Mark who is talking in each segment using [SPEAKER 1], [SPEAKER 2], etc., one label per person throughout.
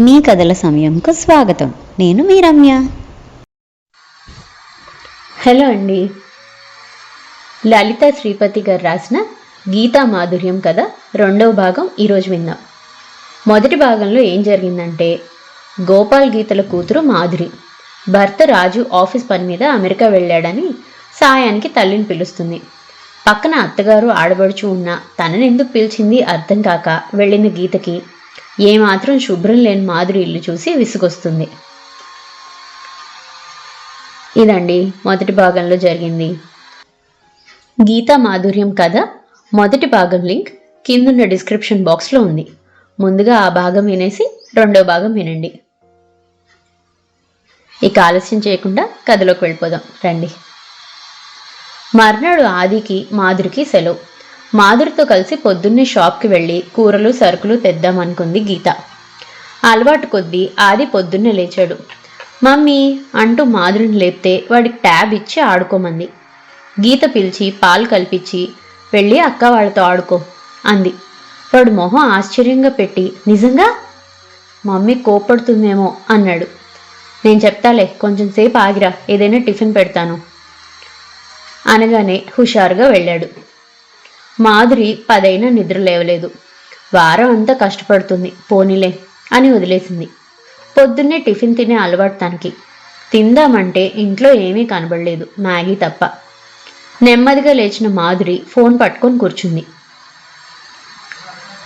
[SPEAKER 1] మీ కథల సమయంకు స్వాగతం. నేను మీ రమ్య
[SPEAKER 2] హలో అండి. లలిత శ్రీపతి గారు రాసిన గీతా మాధుర్యం కథ రెండవ భాగం ఈరోజు విందాం. మొదటి భాగంలో ఏం జరిగిందంటే గోపాల్ గీతల కూతురు మాధురి భర్త రాజు ఆఫీస్ పని మీద అమెరికా వెళ్ళాడని సాయానికి తల్లిని పిలుస్తుంది. పక్కన అత్తగారు ఆడబడుచు ఉన్న తనని ఎందుకు పిలిచింది అర్థం కాక వెళ్ళిన గీతకి. ఏమాత్రం శుభ్రం లేని మాధురి ఇల్లు చూసి విసుగొస్తుంది. ఇదండి మొదటి భాగంలో జరిగింది. గీతా మాధుర్యం కథ మొదటి భాగం లింక్ కిందున్న డిస్క్రిప్షన్ బాక్స్లో ఉంది. ముందుగా ఆ భాగం వినేసి రెండో భాగం వినండి. ఇక ఆలస్యం చేయకుండా కథలోకి వెళ్ళిపోదాం. రండి. మర్నాడు ఆదికి మాధురికి సెలవు. మాధురితో కలిసి పొద్దున్నే షాప్కి వెళ్ళి కూరలు సరుకులు తెద్దామనుకుంది గీత. అలవాటు కొద్దీ ఆది పొద్దున్నే లేచాడు. మమ్మీ అంటూ మాధురిని లేపితే వాడికి ట్యాబ్ ఇచ్చి ఆడుకోమంది. గీత పిలిచి పాలు కల్పించి వెళ్ళి అక్క వాళ్ళతో ఆడుకో అంది. వాడు మొహం ఆశ్చర్యంగా పెట్టి నిజంగా? మమ్మీ కోపడుతుందేమో అన్నాడు. నేను చెప్తాలే కొంచెం సేపు ఆగిరా ఏదైనా టిఫిన్ పెడతాను అనగానే హుషారుగా వెళ్ళాడు. మాధురి పదైనా నిద్ర లేవలేదు. వారం అంతా కష్టపడుతుంది పోనీలే అని వదిలేసింది. పొద్దున్నే టిఫిన్ తినే అలవాటు తనకి. తిందామంటే ఇంట్లో ఏమీ కనబడలేదు మ్యాగీ తప్ప. నెమ్మదిగా లేచిన మాధురి ఫోన్ పట్టుకొని కూర్చుంది.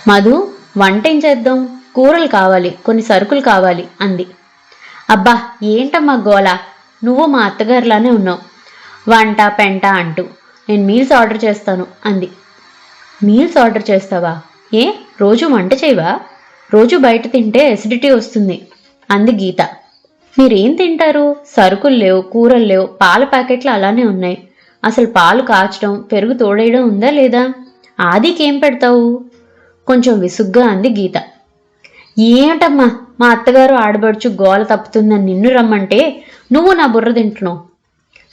[SPEAKER 2] మధు వంట ఏం చేద్దాం? కూరలు కావాలి కొన్ని సరుకులు కావాలి అంది. అబ్బా ఏంటమ్మా గోల? నువ్వు మా అత్తగారిలానే ఉన్నావు. వంట పెంట అంటూ. నేను మీల్స్ ఆర్డర్ చేస్తాను అంది. మీల్స్ ఆర్డర్ చేస్తావా? ఏ? రోజు వంట చేయవా? రోజు బయట తింటే ఎసిడిటీ వస్తుంది. అంది గీత. మీరేం తింటారు? సరుకులు లేవు కూరలు లేవు పాల ప్యాకెట్లు అలానే ఉన్నాయి. అసలు పాలు కాచడం పెరుగు తోడేయడం ఉందా లేదా? ఆదికేం పెడతావు? కొంచెం విసుగ్గా అంది గీత. ఏమిటమ్మా? మా అత్తగారు ఆడబడుచు గోల తప్పుతుందని నిన్ను రమ్మంటే నువ్వు నా బుర్ర తింటున్నావు.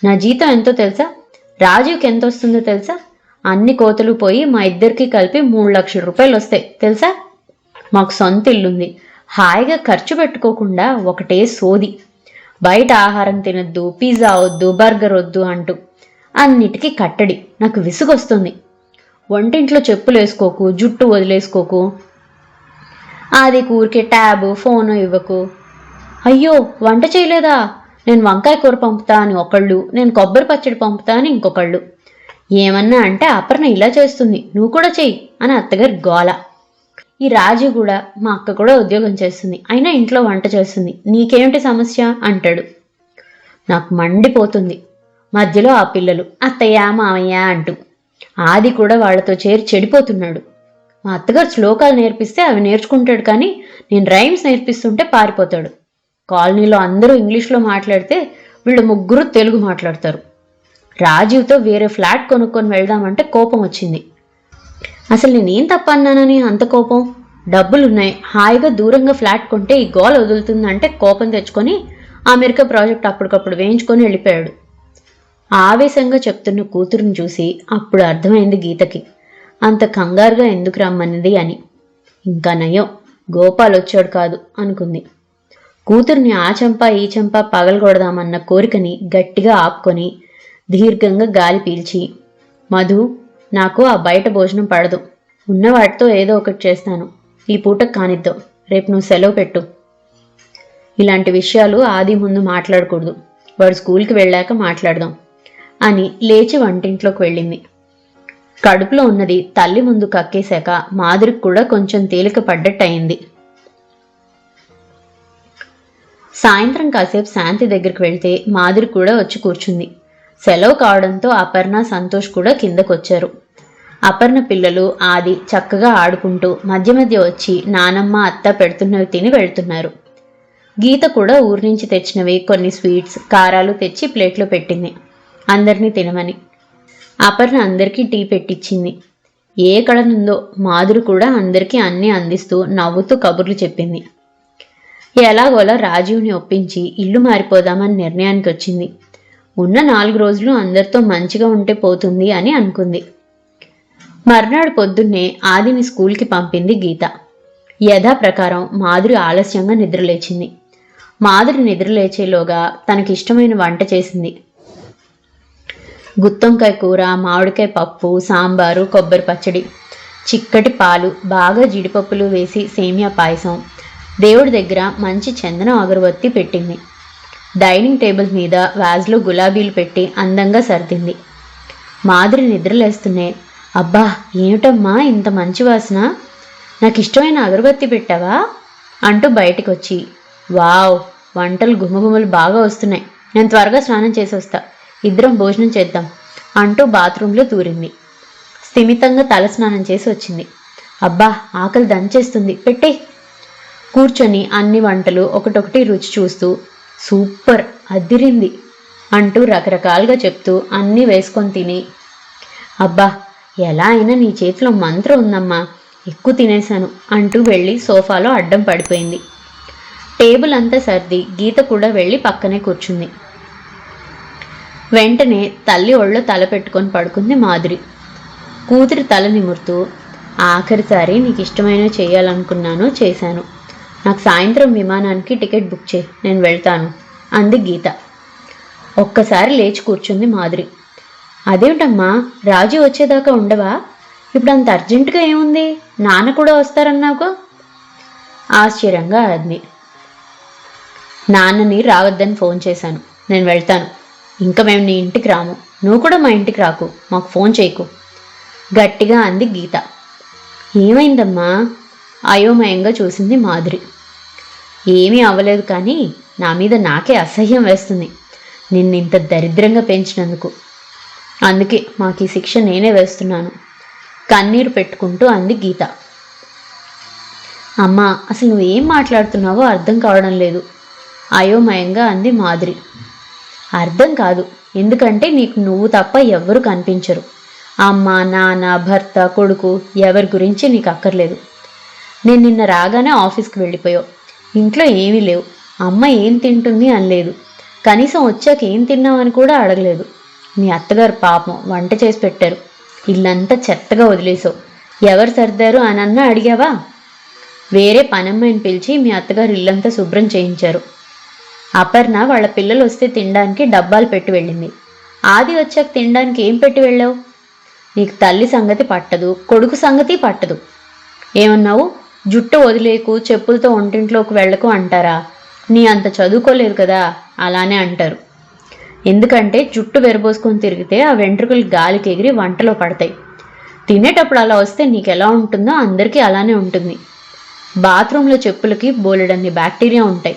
[SPEAKER 2] నా జీతం ఎంతో తెలుసా? రాజీవ్కి ఎంత వస్తుందో తెలుసా? అన్ని కోతలు పోయి మా ఇద్దరికి కలిపి మూడు లక్షల రూపాయలు వస్తాయి. తెలుసా? మాకు సొంత ఇల్లుంది. హాయిగా ఖర్చు పెట్టుకోకుండా ఒకటే సోది. బయట ఆహారం తినొద్దు పిజ్జా వద్దు బర్గర్ వద్దు అంటూ అన్నిటికీ కట్టడి. నాకు విసుగొస్తుంది. వంటింట్లో చెప్పులు వేసుకోకు జుట్టు వదిలేసుకోకు. అది కూరికే ట్యాబ్ ఫోను ఇవ్వకు. అయ్యో వంట చేయలేదా? నేను వంకాయ కూర పంపుతా అని ఒకళ్ళు నేను కొబ్బరి పచ్చడి పంపుతా అని ఇంకొకళ్ళు. ఏమన్నా అంటే అపర్ణ ఇలా చేస్తుంది నువ్వు కూడా చెయ్యి అని అత్తగారి గోల. ఈ రాజు కూడా మా అక్క కూడా ఉద్యోగం చేస్తుంది అయినా ఇంట్లో వంట చేస్తుంది నీకేమిటి సమస్య? అంటాడు. నాకు మండిపోతుంది. మధ్యలో ఆ పిల్లలు అత్తయ్య మామయ్య అంటూ. ఆది కూడా వాళ్ళతో చేరి చెడిపోతున్నాడు. మా అత్తగారు శ్లోకాలు నేర్పిస్తే అవి నేర్చుకుంటాడు కానీ నేను రైమ్స్ నేర్పిస్తుంటే పారిపోతాడు. కాలనీలో అందరూ ఇంగ్లీష్లో మాట్లాడితే వీళ్ళు ముగ్గురు తెలుగు మాట్లాడతారు. రాజీవ్తో వేరే ఫ్లాట్ కొనుక్కొని వెళ్దామంటే కోపం వచ్చింది. అసలు నేనేం తప్పన్నానని అంత కోపం? డబ్బులున్నాయి. హాయిగా దూరంగా ఫ్లాట్ కొంటే ఈ గోల వదులుతుందంటే కోపం తెచ్చుకొని అమెరికా ప్రాజెక్ట్ అప్పటికప్పుడు వేయించుకొని వెళ్ళిపోయాడు. ఆవేశంగా చెప్తున్న కూతురుని చూసి అప్పుడు అర్థమైంది గీతకి. అంత కంగారుగా ఎందుకు రమ్మన్నది అని. ఇంకా నయం గోపాల్ వచ్చాడు కాదు అనుకుంది. కూతుర్ని ఆ చెంప ఈ చెంప పగలగొడదామన్న కోరికని గట్టిగా ఆపుకొని దీర్ఘంగా గాలి పీల్చి మధు నాకు ఆ బయట భోజనం పడదు. ఉన్న వాటితో ఏదో ఒకటి చేస్తాను. ఈ పూట కానిద్దాం. రేపు నువ్వు సెలవు పెట్టు ఇలాంటి విషయాలు ఆది ముందు మాట్లాడకూడదు. వాడు స్కూల్కి వెళ్ళాక మాట్లాడదాం అని లేచి వంటింట్లోకి వెళ్ళింది. కడుపులో ఉన్నది తల్లి ముందు కక్కేశాక మాదిరికి కూడా కొంచెం తేలిక పడ్డట్టు అయింది సాయంత్రం కాసేపు శాంతి దగ్గరికి వెళ్తే మాదిరి కూడా వచ్చి కూర్చుంది. సెలవు కావడంతో అపర్ణ సంతోష్ కూడా కిందకొచ్చారు. అపర్ణ పిల్లలు ఆది చక్కగా ఆడుకుంటూ మధ్య మధ్య వచ్చి నానమ్మ అత్త పెడుతున్నవి తిని వెళ్తున్నారు. గీత కూడా ఊరి నుంచి తెచ్చినవి కొన్ని స్వీట్స్ కారాలు తెచ్చి ప్లేట్లో పెట్టింది. అందరినీ తినమని. అపర్ణ అందరికీ టీ పెట్టించింది ఏ కళనుందో మాధురి కూడా అందరికీ అన్నీ అందిస్తూ నవ్వుతూ కబుర్లు చెప్పింది. ఎలాగోలా రాజీవ్ని ఒప్పించి ఇల్లు మారిపోదామని నిర్ణయానికి వచ్చింది ఉన్న నాలుగు రోజులు అందరితో మంచిగా ఉంటే పోతుంది అని అనుకుంది. మర్నాడు పొద్దున్నే ఆదిని స్కూల్కి పంపింది గీత. యథాప్రకారం మాధురి ఆలస్యంగా నిద్రలేచింది. మాధురి నిద్రలేచేలోగా తనకిష్టమైన వంట చేసింది. గుత్తొంకాయ కూర మామిడికాయ పప్పు సాంబారు కొబ్బరి పచ్చడి చిక్కటి పాలు బాగా జీడిపప్పులు వేసి సేమియా పాయసం. దేవుడి దగ్గర మంచి చందనం అగరబత్తి పెట్టింది. డైనింగ్ టేబుల్ మీద వ్యాజ్లో గులాబీలు పెట్టి అందంగా సర్దింది. మాధురి నిద్రలేస్తూనే అబ్బా ఏమిటమ్మా ఇంత మంచి వాసన? నాకు ఇష్టమైన అగరబత్తి పెట్టావా? అంటూ బయటికి వచ్చి వావ్ వంటలు గుమగుమలు బాగా వస్తున్నాయి. నేను త్వరగా స్నానం చేసి వస్తా ఇద్దరం భోజనం చేద్దాం అంటూ బాత్రూంలో దూరింది స్థిమితంగా తల స్నానం చేసి వచ్చింది. అబ్బా ఆకలి దంచేస్తుంది. పెట్టే కూర్చొని అన్ని వంటలు ఒకటొకటి రుచి చూస్తూ సూపర్ అదిరింది అంటూ రకరకాలుగా చెప్తూ అన్నీ వేసుకొని తిని. అబ్బా ఎలా అయినా నీ చేతిలో మంత్రం ఉందమ్మా ఎక్కువ తినేశాను అంటూ వెళ్ళి సోఫాలో అడ్డం పడిపోయింది. టేబుల్ అంతా సర్ది గీత కూడా వెళ్ళి పక్కనే కూర్చుంది. వెంటనే తల్లి ఒళ్ళో తల పెట్టుకొని పడుకుంది మాధురి. కూతురి తల నిమురుతూ ఆఖరిసారి నీకు ఇష్టమైనవి చేయాలనుకున్నాను చేశాను. నాకు సాయంత్రం విమానానికి టికెట్ బుక్ చేయి నేను వెళ్తాను అంది గీత. ఒక్కసారి లేచి కూర్చుంది మాధురి. అదేమిటమ్మా రాజు వచ్చేదాకా ఉండవా? ఇప్పుడు అంత అర్జెంటుగా ఏముంది? నాన్న కూడా వస్తారన్నావుగా? ఆశ్చర్యంగా అంది నాన్నని రావద్దని ఫోన్ చేశాను నేను వెళ్తాను. ఇంకా మేము నీ ఇంటికి రాము. నువ్వు కూడా మా ఇంటికి రాకు మాకు ఫోన్ చేయకు. గట్టిగా అంది గీత. ఏమైందమ్మా? అయోమయంగా చూసింది మాధురి. ఏమీ అవ్వలేదు కానీ నా మీద నాకే అసహ్యం వేస్తుంది. నిన్ను ఇంత దరిద్రంగా పెంచినందుకు. అందుకే మాకు ఈ శిక్ష నేనే వేస్తున్నాను. కన్నీరు పెట్టుకుంటూ అంది గీత. అమ్మా అసలు నువ్వేం మాట్లాడుతున్నావో అర్థం కావడం లేదు. అయోమయంగా అంది మాధురి. అర్థం కాదు. ఎందుకంటే నీకు నువ్వు తప్ప ఎవ్వరు కనిపించరు. అమ్మ నాన్న భర్త కొడుకు ఎవరి గురించి నీకు అక్కర్లేదు. నేను నిన్న రాగానే ఆఫీస్కి వెళ్ళిపోయావు ఇంట్లో ఏమీ లేవు. అమ్మ ఏం తింటుంది అనలేదు. కనీసం వచ్చాక ఏం తిన్నావని కూడా అడగలేదు. మీ అత్తగారు పాపం వంట చేసి పెట్టారు. ఇల్లంతా చెత్తగా వదిలేసావు ఎవరు సర్దారు అని అడిగావా? వేరే పనమ్మని పిలిచి మీ అత్తగారు ఇల్లంతా శుభ్రం చేయించారు. అపర్ణ వాళ్ళ పిల్లలు వస్తే తినడానికి డబ్బాలు పెట్టి వెళ్ళింది. ఆది వచ్చాక తినడానికి ఏం పెట్టి వెళ్ళావు? నీకు తల్లి సంగతి పట్టదు కొడుకు సంగతి పట్టదు. ఏమన్నావు? జుట్టు వదిలేకు చెప్పులతో ఒంటింట్లోకి వెళ్ళకు అంటారా? నీ అంత చదువుకోలేదు కదా? అలానే అంటారు. ఎందుకంటే జుట్టు వెరబోసుకొని తిరిగితే ఆ వెంట్రుకలు గాలికి ఎగిరి వంటలో పడతాయి. తినేటప్పుడు అలా వస్తే నీకు ఎలా ఉంటుందో అందరికీ అలానే ఉంటుంది. బాత్రూంలో చెప్పులకి బోలెడన్ని బ్యాక్టీరియా ఉంటాయి.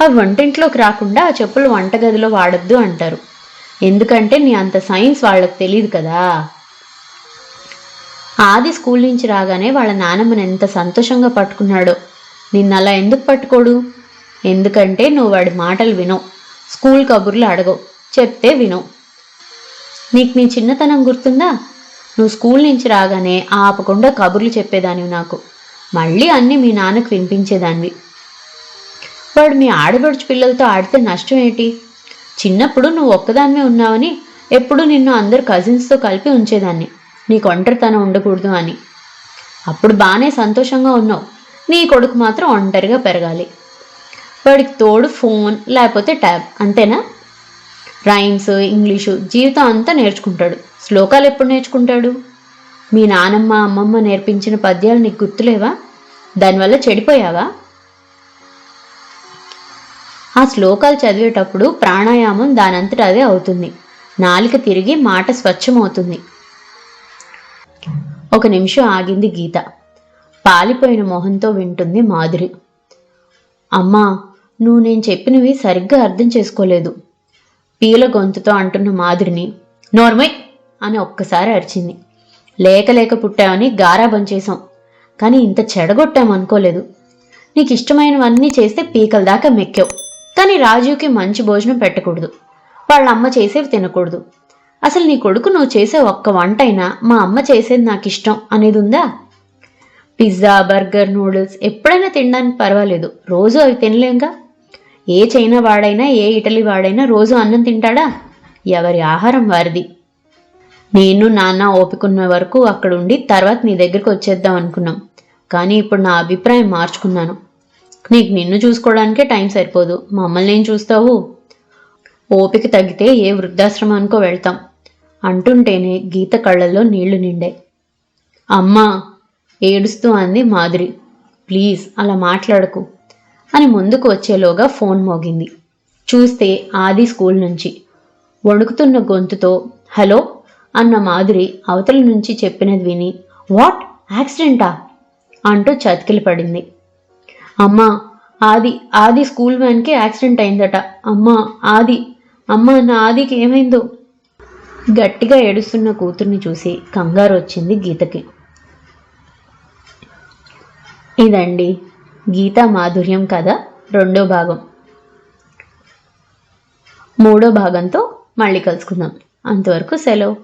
[SPEAKER 2] అవి వంటింట్లోకి రాకుండా ఆ చెప్పులు వంటగదిలో వాడొద్దు అంటారు. ఎందుకంటే నీ అంత సైన్స్ వాళ్ళకి తెలియదు కదా? ఆది స్కూల్ నుంచి రాగానే వాళ్ళ నానమ్మని ఎంత సంతోషంగా పట్టుకున్నాడో. నిన్న అలా ఎందుకు పట్టుకోడు? ఎందుకంటే నువ్వు వాడి మాటలు వినవు. స్కూల్ కబుర్లు అడగవు. చెప్తే వినవు. నీకు నీ చిన్నతనం గుర్తుందా? నువ్వు స్కూల్ నుంచి రాగానే ఆపకుండా కబుర్లు చెప్పేదానివి నాకు. మళ్ళీ అన్నీ మీ నాన్నకు వినిపించేదానివి. వాడు మీ ఆడబడుచు పిల్లలతో ఆడితే నష్టం ఏంటి? చిన్నప్పుడు నువ్వు ఒక్కదానివే ఉన్నావని ఎప్పుడు నిన్ను అందరు కజిన్స్తో కలిపి ఉంచేదాన్ని. నీకు ఒంటరితనం ఉండకూడదు అని. అప్పుడు బాగానే సంతోషంగా ఉన్నావు. నీ కొడుకు మాత్రం ఒంటరిగా పెరగాలి. వాడికి తోడు ఫోన్ లేకపోతే ట్యాబ్ అంతేనా? రైమ్స్ ఇంగ్లీషు జీవితం అంతా నేర్చుకుంటాడు. శ్లోకాలు ఎప్పుడు నేర్చుకుంటాడు? మీ నానమ్మ అమ్మమ్మ నేర్పించిన పద్యాలు నీకు గుర్తులేవా? దానివల్ల చెడిపోయావా? ఆ శ్లోకాలు చదివేటప్పుడు ప్రాణాయామం దానంతట అదే అవుతుంది. నాలిక తిరిగి మాట స్వచ్ఛమవుతుంది. ఒక నిమిషం ఆగింది గీత. పాలిపోయిన మొహంతో వింటుంది మాధురి. అమ్మా నువ్వు నేను చెప్పినవి సరిగ్గా అర్థం చేసుకోలేదు. పీల గొంతుతో అంటున్న మాధురిని నోర్మై అని ఒక్కసారి అరిచింది. లేక లేక పుట్టామని గారాబం చేశాం. కానీ ఇంత చెడగొట్టాం అనుకోలేదు. నీకు ఇష్టమైనవన్నీ చేస్తే పీకల దాకా మెక్కావు. కానీ రాజుకి మంచి భోజనం పెట్టకూడదు. వాళ్ళ అమ్మ చేసేవి తినకూడదు. అసలు నీ కొడుకు నువ్వు చేసే ఒక్క వంట అయినా మా అమ్మ చేసేది నాకు ఇష్టం అనేది ఉందా పిజ్జా బర్గర్ నూడిల్స్ ఎప్పుడైనా తినడానికి పర్వాలేదు. రోజు అవి తినలేంగా? ఏ చైనా వాడైనా ఏ ఇటలీ వాడైనా రోజు అన్నం తింటాడా? ఎవరి ఆహారం వారిది? నేను నాన్న ఓపికన్న వరకు అక్కడ ఉండి తర్వాత నీ దగ్గరికి వచ్చేద్దాం అనుకున్నాం. కానీ ఇప్పుడు నా అభిప్రాయం మార్చుకున్నాను. నీకు నిన్ను చూసుకోవడానికే టైం సరిపోదు. మమ్మల్ని ఏం చూస్తావు? ఓపిక తగ్గితే ఏ వృద్ధాశ్రమానికో వెళ్తాం. అంటుంటేనే గీత కళ్ళల్లో నీళ్ళు నిండాయి అమ్మా ఏడుస్తూ అంది మాధురి. ప్లీజ్ అలా మాట్లాడకు అని ముందుకు వచ్చేలోగా ఫోన్ మోగింది. చూస్తే ఆది స్కూల్ నుంచి. వణుకుతున్న గొంతుతో హలో అన్న మాధురి అవతల నుంచి చెప్పినది విని వాట్? యాక్సిడెంటా? అంటూ చతికిలి పడింది. అమ్మా ఆది ఆది స్కూల్ వ్యాన్కి యాక్సిడెంట్ అయిందట. అమ్మా ఆది అమ్మా నా ఆదికి ఏమైందో? గట్టిగా ఏడుస్తున్న కూతుర్ని చూసి కంగారు వచ్చింది గీతకి. ఇదండి గీతా మాధుర్యం కథ రెండో భాగం. మూడో భాగంతో మళ్ళీ కలుసుకుందాం. అంతవరకు సెలవు.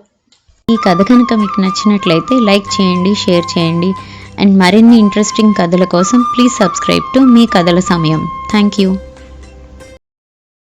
[SPEAKER 1] ఈ కథ కనుక మీకు నచ్చినట్లయితే లైక్ చేయండి షేర్ చేయండి అండ్ మరిన్ని ఇంట్రెస్టింగ్ కథల కోసం ప్లీజ్ సబ్స్క్రైబ్ టు మీ కథల సమయం. Thank you.